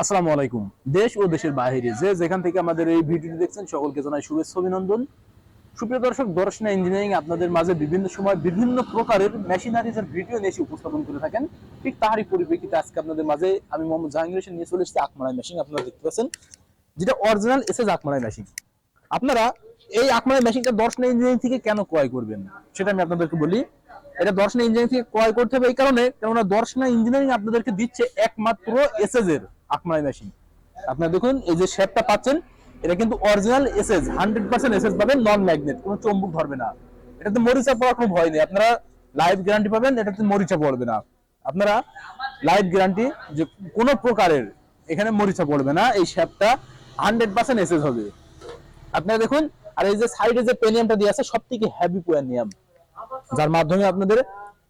আসসালামু আলাইকুম। দেশ ও দেশের বাইরে যে যেখান থেকে আমাদের এই ভিডিওটি দেখছেন, সকলকে জানাই শুভেচ্ছা, অভিনন্দন। সুপ্রিয় দর্শক, দর্শনা ইঞ্জিনিয়ারিং আপনাদের মাঝে বিভিন্ন সময় বিভিন্ন প্রকারের মেশিনারিজের ভিডিও নিয়ে এসে উপস্থাপন করে থাকেন। ঠিক তারই পরিপ্রেক্ষিতে আজকে আপনাদের মাঝে আমি মোহাম্মদ জাহাঙ্গীর হোসেন নিয়ে চলে এসেছি আকমারাই মেশিন আপনারা দেখতে পাচ্ছেন, যেটা অরিজিনাল এসএস আকমারাই মেশিন আপনারা এই আকমারাই মেশিনটা দর্শনা ইঞ্জিনিয়ারিং থেকে কেন ক্রয় করবেন, সেটা আমি আপনাদেরকে বলি। এটা দর্শনা ইঞ্জিনিয়ারিং থেকে ক্রয় করতে হবে এই কারণে, কেননা দর্শনা ইঞ্জিনিয়ারিং আপনাদেরকে দিচ্ছে একমাত্র এসএস এর আকমারাই মেশিন আপনারা দেখুন, এই যে শেপটা পাচ্ছেন, এটা কিন্তু original SS hundred percent SS পাবেন নন ম্যাগনেট কোনো চম্বুক ধরবে না। এটাতে মরিচা পড়ার কোনো ভয় নেই। আপনারা লাইভ গ্যারান্টি পাবেন, এটাতে মরিচা পড়বে না। আপনারা লাইভ গ্যারান্টি যে কোনো প্রকারের এখানে মরিচা পড়বে না, এই শেপটা হান্ড্রেড পার্সেন্ট এসএস হবে। আপনারা দেখুন, আর এই যে সাইডে যে পেনিয়ামটা দিয়ে আছে সব থেকে হ্যাভি পোয়ানিয়াম যার মাধ্যমে আপনাদের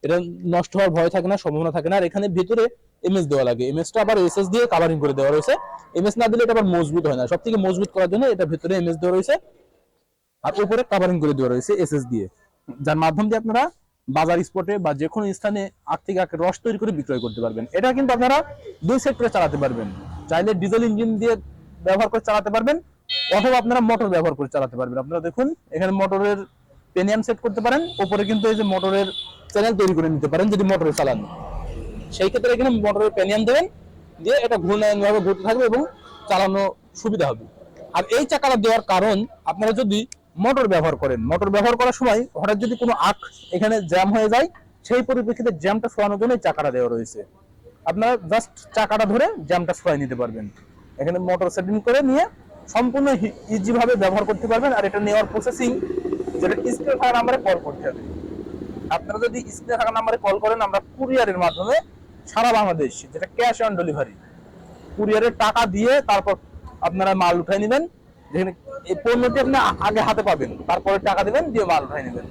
এটা নষ্ট হওয়ার ভয় থাকে না, সম্ভাবনা থাকে না। আর এখানে ভিতরে এমএস দেওয়া লাগে। এমএসটা আবার এসএস দিয়ে কাভারিং করে দেওয়া রয়েছে। এমএস না দিলে এটা আবার মজবুত হয় না। সব থেকে মজবুত করার জন্য এটা ভিতরে এমএস দেওয়া রয়েছে। আর উপরে কাভারিং করে দেওয়া রয়েছে এসএস দিয়ে। যার মাধ্যম দিয়ে আপনারা বাজার স্পটে বা যে কোনো স্থানে আখ থেকে আখ রস তৈরি করে বিক্রয় করতে পারবেন। এটা কিন্তু আপনারা দুই সেক্টরে চালাতে পারবেন। চাইলে ডিজেল ইঞ্জিন দিয়ে ব্যবহার করে চালাতে পারবেন, অথবা আপনারা মোটর ব্যবহার করে চালাতে পারবেন। আপনারা দেখুন, এখানে মোটরের পেনিয়াম সেট করতে পারেন উপরে কিন্তু এই যে মোটরের চ্যানেল তৈরি করে নিতে পারেন, যদি মোটরে চালান। সেই ক্ষেত্রে এখানে মোটরের পেনিয়াম দেবেন, দিয়ে এটা ঘূর্ণায়ন ভাবে ঘুরতে থাকবে এবং চালানো সুবিধা হবে। আর এই চাকাটা দেওয়ার কারণ, আপনারা যদি মোটর ব্যবহার করেন, মোটর ব্যবহার করার সময় হঠাৎ যদি কোনো আখ এখানে জ্যাম হয়ে যায়, সেই পরিপ্রেক্ষিতে জ্যামটা সরানোর জন্য এই চাকাটা দেওয়া রয়েছে। আপনারা জাস্ট চাকাটা ধরে জ্যামটা সরাই নিতে পারবেন। এখানে মোটর সেটিং করে নিয়ে সম্পূর্ণ ইজিভাবে ব্যবহার করতে পারবেন, আর এটা নেওয়ার প্রসেসিং যেটা স্ক্রিনে থাকা নাম্বারে কল করতে হবে। আপনারা যদি স্ক্রিনে থাকা নাম্বারে কল করেন, আমরা কুরিয়ারের মাধ্যমে সারা বাংলাদেশ, যেটা ক্যাশ অন ডেলিভারি টাকা দিয়ে তারপর আপনারা মাল উঠাই নেবেন। যেখানে এই পণ্যটি আপনি আগে হাতে পাবেন, তারপরে টাকা দিবেন, দিয়ে মাল উঠাই নেবেন।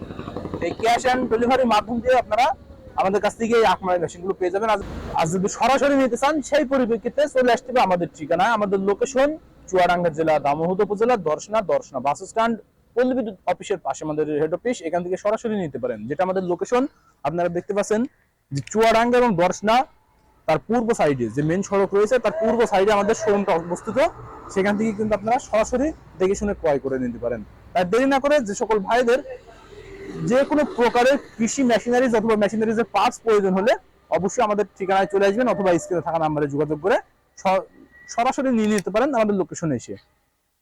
এই ক্যাশ অন ডেলিভারির মাধ্যম দিয়ে আপনারা আমাদের কাছ থেকে এই আখমারি মেশিনগুলো পেয়ে যাবেন। আর- যদি সরাসরি নিতে চান, সেই পরিপ্রেক্ষিতে চলে আসতে হবে আমাদের ঠিকানা আমাদের লোকেশন চুয়াডাঙ্গা জেলা, দামোহদ উপজেলা, দর্শনা দর্শনা বাস স্ট্যান্ড পল্লী বিদ্যুৎ অফিসের পাশে আমাদের হেড অফিস এখান থেকে সরাসরি নিতে পারেন, যেটা আমাদের লোকেশন আপনারা দেখতে পাচ্ছেন যে চুয়াডাঙ্গা এবং দর্শনা তার পূর্ব সাইডে যে মেন সড়ক রয়েছে, তার পূর্ব সাইডে আমাদের শোরুমটা অবস্থিত। সেখান থেকে কিন্তু আপনারা সরাসরি দেখে শুনে ক্রয় করে নিতে পারেন। তাই দেরি না করে যে সকল ভাইদের যে কোনো প্রকারের কৃষি মেশিনারিজ অথবা মেশিনারিজের পার্টস প্রয়োজন হলে অবশ্যই আমাদের ঠিকানায় চলে আসবেন, অথবা স্ক্রিনে থাকা নাম্বারে যোগাযোগ করে সরাসরি নিয়ে নিতে পারেন আমাদের লোকেশনে এসে।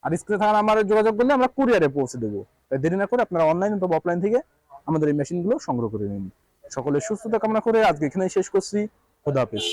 আর স্ক্রিনে থাকা নাম্বারে যোগাযোগ করলে আমরা কুরিয়ারে পৌঁছে দেবো। তাই দেরি না করে আপনারা অনলাইন অথবা অফলাইন থেকে আমাদের এই মেশিনগুলো সংগ্রহ করে নিন। সকলের সুস্থতা কামনা করে আজকে এখানেই শেষ করছি। খোদা হাফেজ।